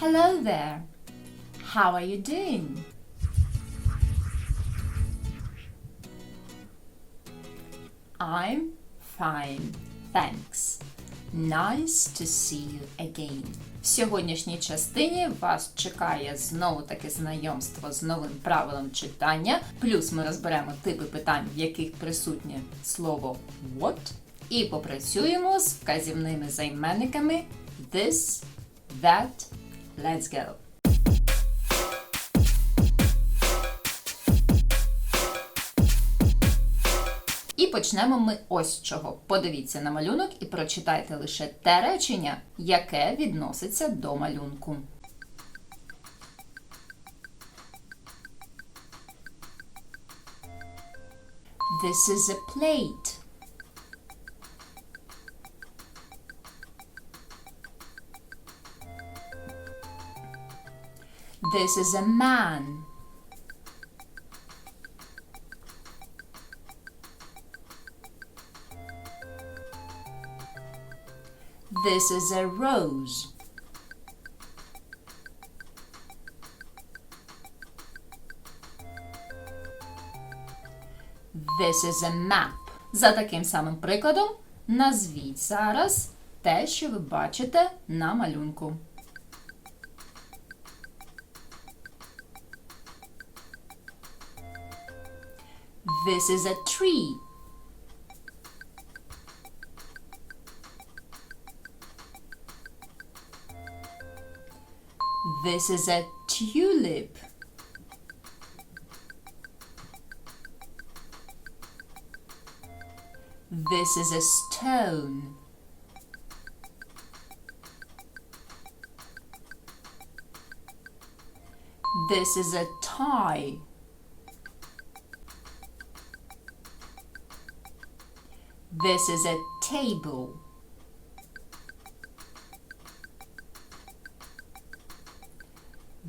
Hello there. How are you doing? I'm fine, thanks. Nice to see you again. В сьогоднішній частині вас чекає знову таке знайомство з новим правилом читання. Плюс ми розберемо типи питань, в яких присутнє слово what, і попрацюємо з вказівними займенниками this, that, let's go. І почнемо ми ось чого. Подивіться на малюнок і прочитайте лише те речення, яке відноситься до малюнку. This is a plate. This is a man. This is a rose. This is a map. За таким самим прикладом назвіть зараз те, що ви бачите на малюнку. This is a tree. This is a tulip. This is a stone. This is a tie. This is a table.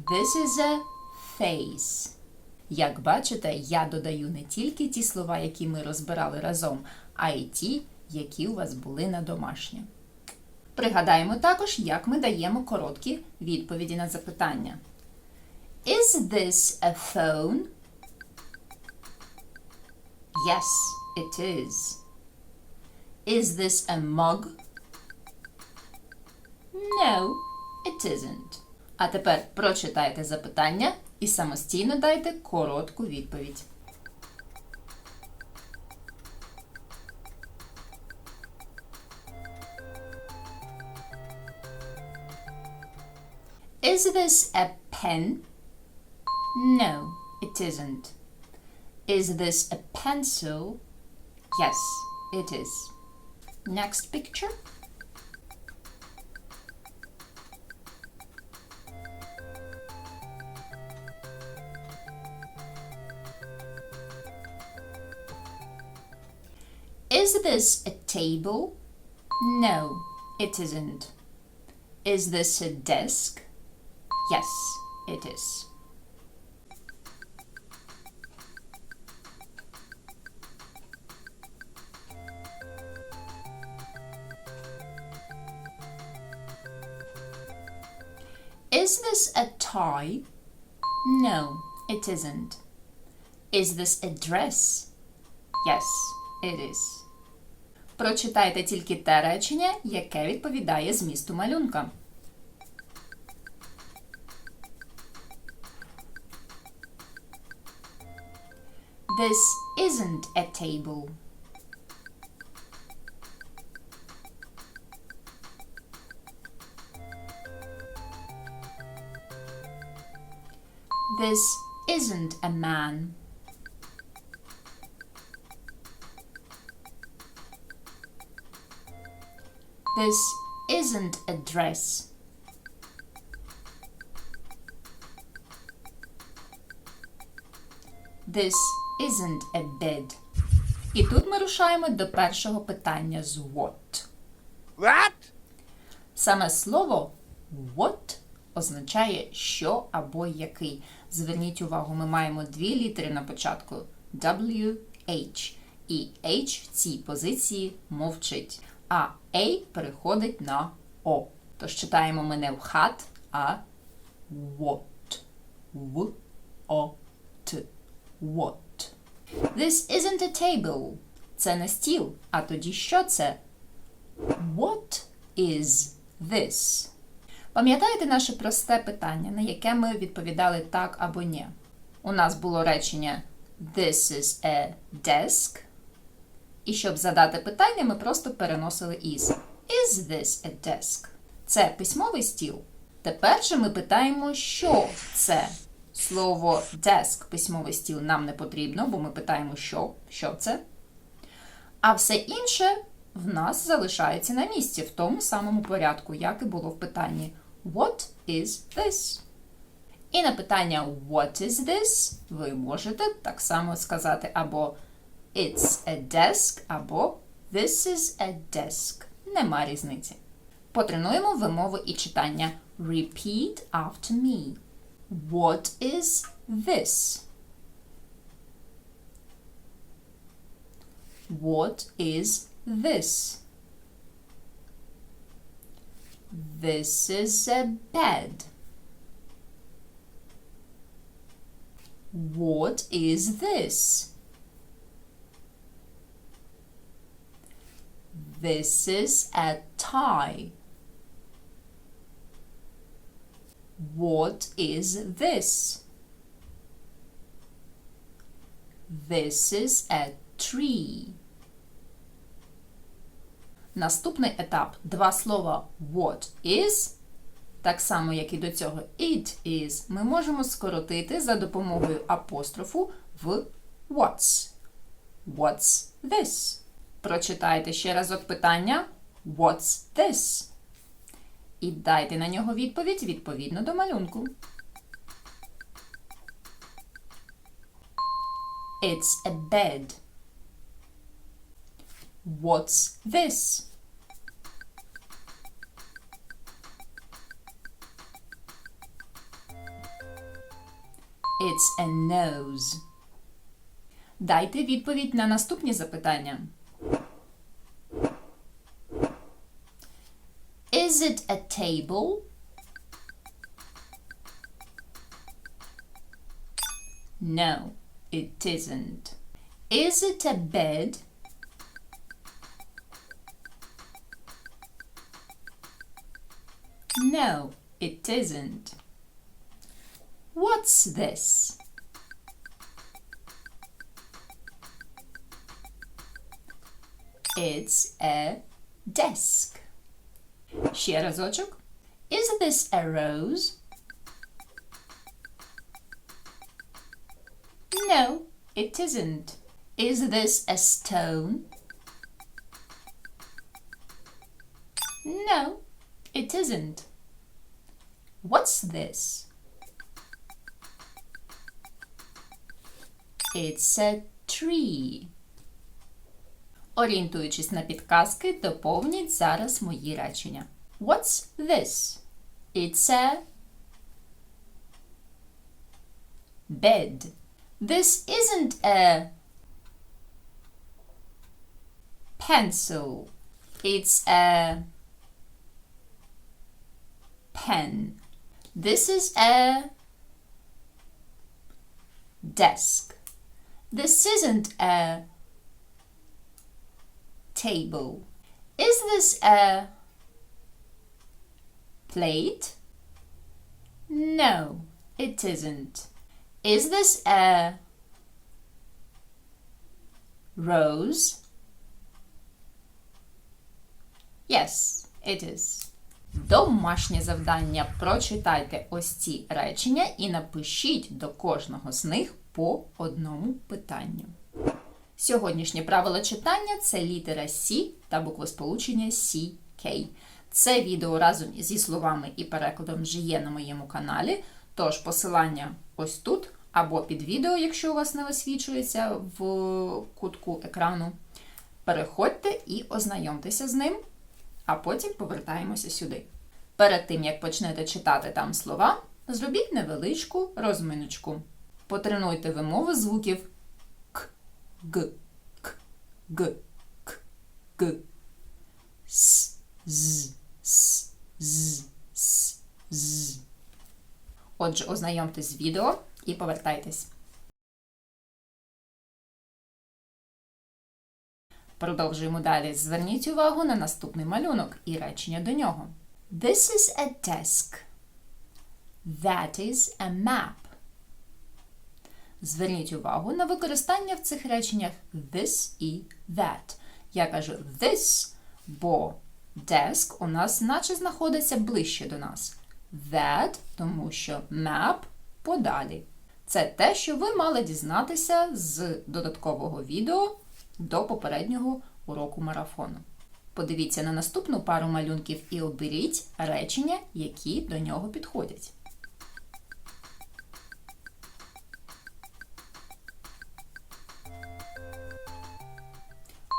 This is a face. Як бачите, я додаю не тільки ті слова, які ми розбирали разом, а й ті, які у вас були на домашнє. Пригадаємо також, як ми даємо короткі відповіді на запитання. Is this a phone? Yes, it is. Is this a mug? No, it isn't. А тепер прочитайте запитання і самостійно дайте коротку відповідь. Is this a pen? No, it isn't. Is this a pencil? Yes, it is. Next picture. Is this a table? No, it isn't. Is this a desk? Yes, it is. Tie? No, it isn't. Is this a dress? Yes, it is. Прочитайте тільки те речення, яке відповідає змісту малюнка. This isn't a table. This isn't a man. This isn't a dress. This isn't a bed. І тут ми рушаємо до першого питання з what. What? Саме слово what означає що або який. Зверніть увагу, ми маємо дві літери на початку W, H. І H в цій позиції мовчить, а A переходить на O. Тож читаємо ми не в хат, а What. W. O. Т. What. This isn't a table. Це не стіл. А тоді що це? What is this? Пам'ятаєте наше просте питання, на яке ми відповідали так або ні? У нас було речення This is a desk. І щоб задати питання, ми просто переносили is. Is this a desk? Це письмовий стіл. Тепер же ми питаємо, що це. Слово desk, письмовий стіл, нам не потрібно, бо ми питаємо, що, що це. А все інше в нас залишається на місці в тому самому порядку, як і було в питанні What is this? І на питання What is this? ви можете так само сказати або It's a desk, або This is a desk. Нема різниці. Потренуємо вимову і читання. Repeat after me. What is this? What is this? This is a bed. What is this? This is a tie. What is this? This is a tree. Наступний етап. Два слова what is, так само, як і до цього it is, ми можемо скоротити за допомогою апострофу в what's. What's this? Прочитайте ще разок питання What's this? І дайте на нього відповідь відповідно до малюнку. It's a bed. What's this? It's a nose. Дайте відповідь на наступні запитання. Is it a table? No, it isn't. Is it a bed? No, it isn't. What's this? It's a desk. Ще разочок. Is this a rose? No, it isn't. Is this a stone? No, it isn't. What's this? It's a tree. Орієнтуючись на підказки, доповніть зараз мої речення. What's this? It's a bed. This isn't a pencil. It's a pen. This is a desk. This isn't a table. Is this a plate? No, it isn't. Is this a rose? Yes, it is. Домашнє завдання. Прочитайте ось ці речення і напишіть до кожного з них по одному питанню. Сьогоднішнє правило читання це літера C та буквосполучення CK. Це відео разом зі словами і перекладом вже є на моєму каналі, тож посилання ось тут або під відео, якщо у вас не висвічується в кутку екрану. Переходьте і ознайомтеся з ним, а потім повертаємося сюди. Перед тим, як почнете читати там слова, зробіть невеличку розминочку. Потренуйте вимову звуків К, Г, К, Г, К, Г, С, З, С, З, С, З. Отже, ознайомтесь з відео і повертайтесь. Продовжуємо далі. Зверніть увагу на наступний малюнок і речення до нього. This is a desk. That is a map. Зверніть увагу на використання в цих реченнях this і that. Я кажу this, бо desk у нас наче знаходиться ближче до нас. That, тому що map подалі. Це те, що ви мали дізнатися з додаткового відео до попереднього уроку марафону. Подивіться на наступну пару малюнків і оберіть речення, які до нього підходять.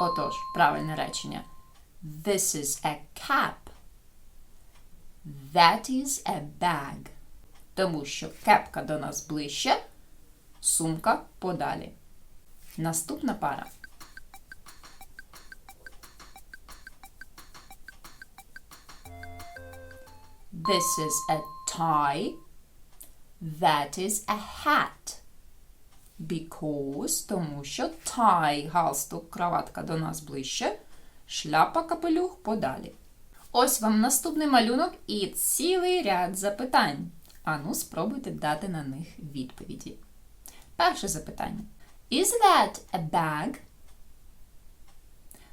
Отож, правильне речення. This is a cap. That is a bag. Тому що кепка до нас ближче, сумка подалі. Наступна пара. This is a tie. That is a hat. Because, тому що tie, галстук, краватка до нас ближче, шляпа, капелюх подалі. Ось вам наступний малюнок і цілий ряд запитань. Ану, спробуйте дати на них відповіді. Перше запитання. Is that a bag?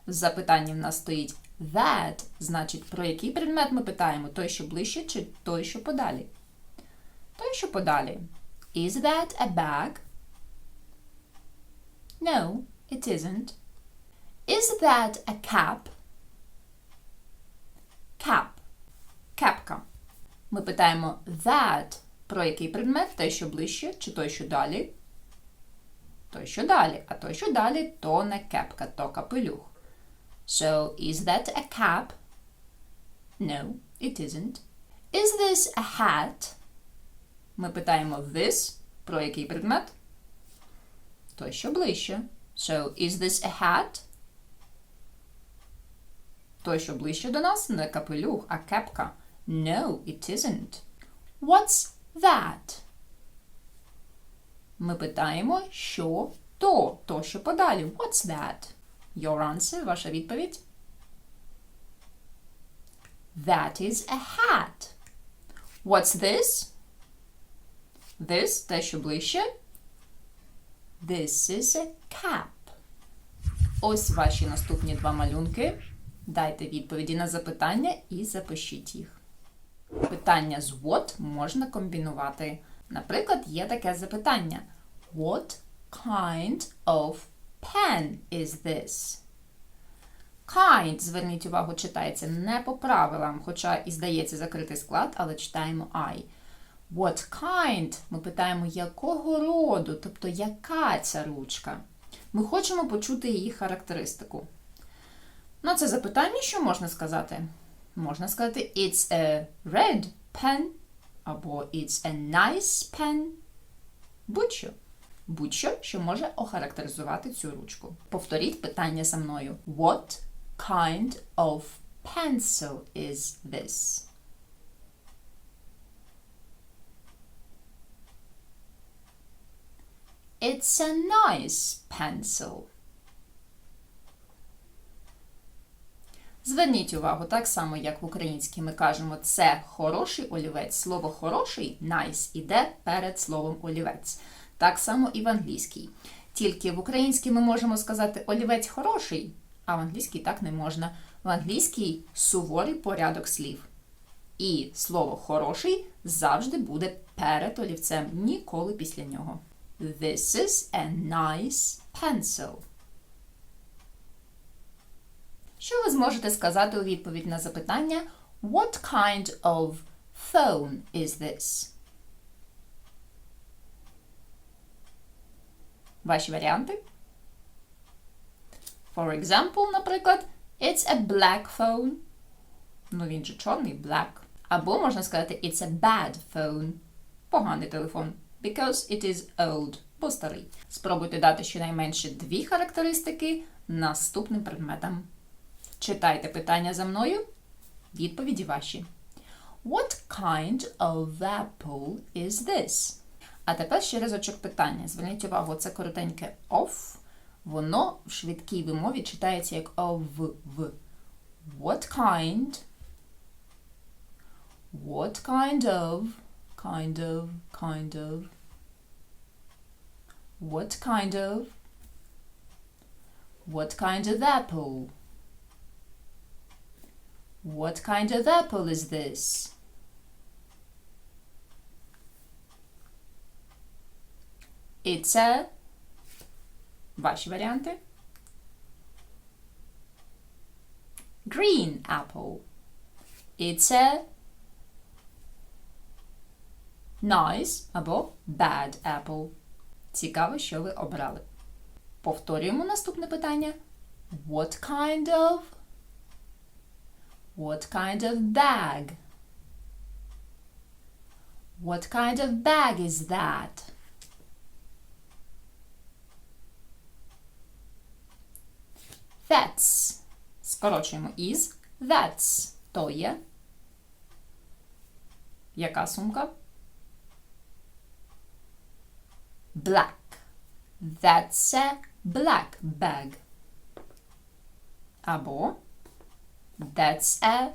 В запитанні в нас стоїть that, значить, про який предмет ми питаємо? Той, що ближче, чи той, що подалі? Той, що подалі. Is that a bag? No, it isn't. Is that a cap? Cap. Кепка. Ми питаємо that про який предмет, той, що ближче, чи той, що далі? Той, що далі. А той, що далі, то не кепка, то капелюх. So, is that a cap? No, it isn't. Is this a hat? Ми питаємо this про який предмет? Той, що ближче. So, is this a hat? Той, що ближче до нас, не капелюх, а кепка. No, it isn't. What's that? Ми питаємо, що то, то, що подалі. What's that? Your answer, ваша відповідь. That is a hat. What's this? This, те, що ближче. This is a cap. Ось ваші наступні два малюнки. Дайте відповіді на запитання і запишіть їх. Питання з what можна комбінувати. Наприклад, є таке запитання: What kind of pen is this? Kind, зверніть увагу, читається не по правилам, хоча і здається закритий склад, але читаємо I. What kind? Ми питаємо, якого роду, тобто яка ця ручка. Ми хочемо почути її характеристику. На це запитання, що можна сказати? Можна сказати It's a red pen або It's a nice pen. Будь-що. Будь-що, що може охарактеризувати цю ручку. Повторіть питання за мною. What kind of pencil is this? It's a nice pencil. Зверніть увагу, так само, як в українській ми кажемо, це хороший олівець. Слово хороший nice іде перед словом олівець. Так само і в англійській. Тільки в українській ми можемо сказати олівець хороший, а в англійській так не можна. В англійській суворий порядок слів. І слово хороший завжди буде перед олівцем, ніколи після нього. This is a nice pencil. Що ви зможете сказати у відповідь на запитання What kind of phone is this? Ваші варіанти? For example, наприклад, It's a black phone. Ну, він же чорний, black. Або можна сказати It's a bad phone. Поганий телефон. Because it is old. Бо старий. Спробуйте дати щонайменше дві характеристики наступним предметам. Читайте питання за мною. Відповіді ваші. What kind of apple is this? А тепер ще разочок питання. Зверніть увагу, це коротеньке of. Воно в швидкій вимові читається як of. What kind? What kind of? Kind of, kind of. What kind of? What kind of apple? What kind of apple is this? It's a... Ваші варіанти? Green apple. It's a nice або bad apple. Цікаво, що ви обрали. Повторюємо наступне питання. What kind of? What kind of bag? What kind of bag is that? That's. Скорочуємо is. That's. То є. Яка сумка? Black. That's a black bag. Або That's a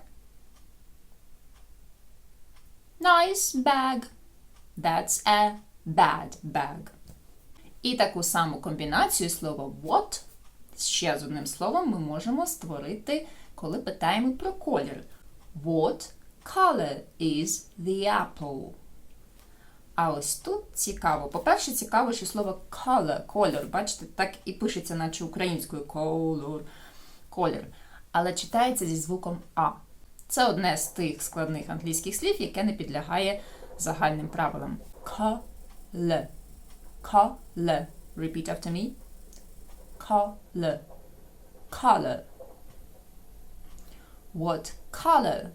nice bag. That's a bad bag. І таку саму комбінацію слова what ще з одним словом ми можемо створити, коли питаємо про колір. What color is the apple? А ось тут цікаво. По-перше, цікаво, що слово color, колір, бачите, так і пишеться, наче українською color, колір. Але читається зі звуком А. Це одне з тих складних англійських слів, яке не підлягає загальним правилам. Color. Color. Repeat after me. Color. Color. What color?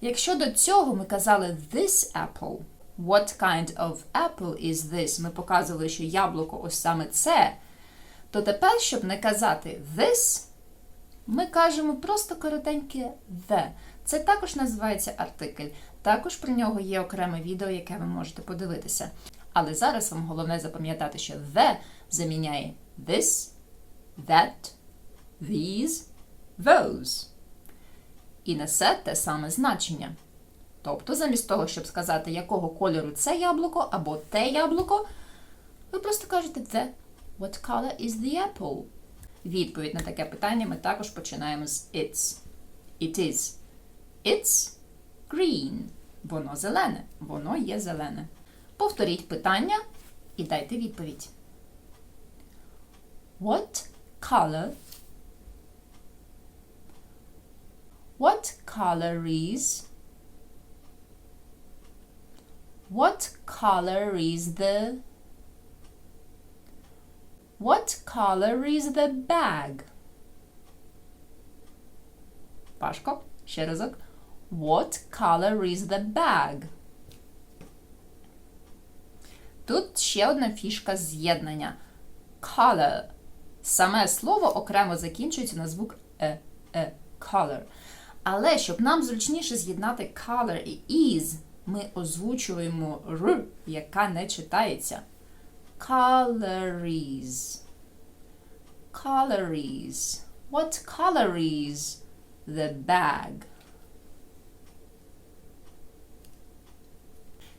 Якщо до цього ми казали this apple, what kind of apple is this? Ми показували, що яблуко ось саме це. То тепер, щоб не казати this, ми кажемо просто коротеньке the. Це також називається артикль. Також про нього є окреме відео, яке ви можете подивитися. Але зараз вам головне запам'ятати, що the заміняє this, that, these, those. І несе те саме значення. Тобто, замість того, щоб сказати, якого кольору це яблуко або те яблуко, ви просто кажете the. What color is the apple? Відповідь на таке питання ми також починаємо з it's. It is. It's green. Воно зелене. Воно є зелене. Повторіть питання і дайте відповідь. What color? What color is? What color is the What color is the bag? Пашко, ще разок. What color is the bag? Тут ще одна фішка з'єднання. Color. Саме слово окремо закінчується на звук е, е, color. Але щоб нам зручніше з'єднати color і is, ми озвучуємо р, яка не читається. Calories. Calories. What color is the bag?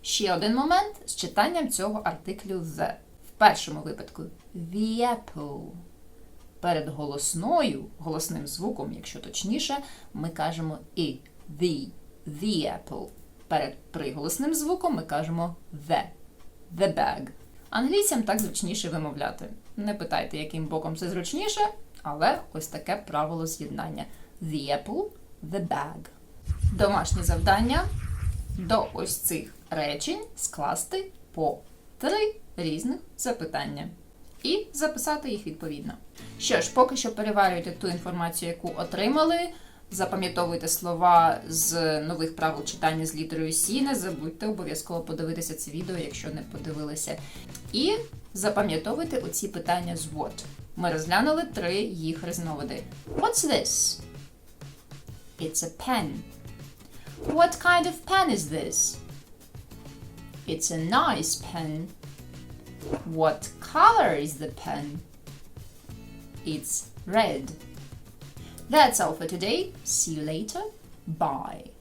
Ще один момент з читанням цього артиклю the. В першому випадку the apple. Перед голосною, голосним звуком, якщо точніше, ми кажемо і the, the apple. Перед приголосним звуком ми кажемо the, the bag. Англійцям так зручніше вимовляти. Не питайте, яким боком це зручніше, але ось таке правило з'єднання. The apple, the bag. Домашнє завдання до ось цих речень скласти по три різних запитання і записати їх відповідно. Що ж, поки що переварюйте ту інформацію, яку отримали. Запам'ятовуйте слова з нових правил читання з літерою Сі. Не забудьте обов'язково подивитися це відео, якщо не подивилися. І запам'ятовуйте оці питання з what. Ми розглянули три їх різновиди. What's this? It's a pen. What kind of pen is this? It's a nice pen. What color is the pen? It's red. That's all for today. See you later. Bye.